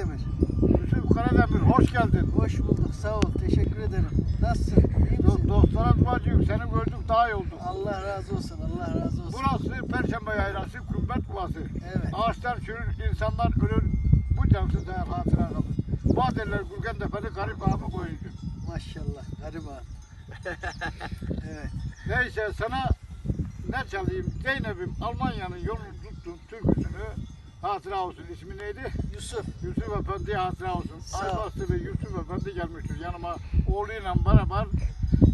Karademir. Yusuf Karademir hoş geldin. Hoş bulduk. Sağ ol. Teşekkür ederim. Nasılsın? İyi Do- misin? dostlara duacıyım. Seni gördük daha iyi olduk. Allah razı olsun. Allah razı olsun. Burası Perşembe Yaylası, Kumbet Ovası. Evet. Ağaçlar çürür, insanlar ölür. Bu cansız hayat hatıra kalır. Baderler Gülgen Tepeli garip ağamı koyuncu. Maşallah. Gariban. evet. Neyse sana ne çalayım? Zeynep'im Almanya'nın yolunu tuttum türküsünü hatıra olsun. İsmi neydi? Yusuf. Yusuf Efendi hatıra olsun. Sağ ol. Aybastılı Yusuf Efendi gelmiştir yanıma oğluyla beraber.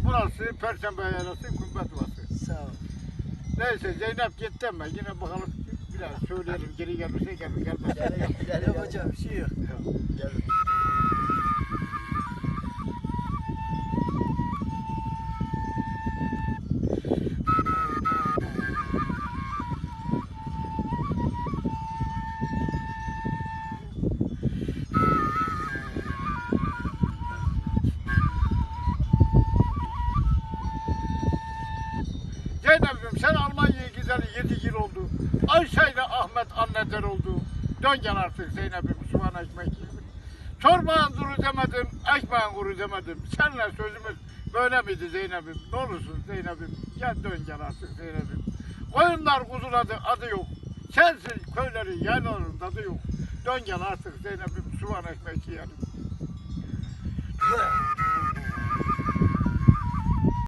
Burası Perşembe Yaylası, Kumbet Ovası. Sağ ol. Neyse Zeynep gitti ama yine bakalım bir daha söyleyelim geri gelirse gelir gelmez. Yapacağım bir Zeynep'im sen Almanya'ya gideli 7 yıl oldu. Ayşe ile Ahmet anneler oldu. Dön gel artık Zeynep'im soğan ekmek yiyelim. Çorban duru demedim, ekmeğin kuru demedim. Seninle sözümüz böyle miydi Zeynep'im? Ne olursun Zeynep'im? Gel dön gel artık Zeynep'im. Koyunlar kuzuladı adı yok. Sensiz köyleri yaylaların tadı yok. Dön gel artık Zeynep'im soğan ekmek yiyelim.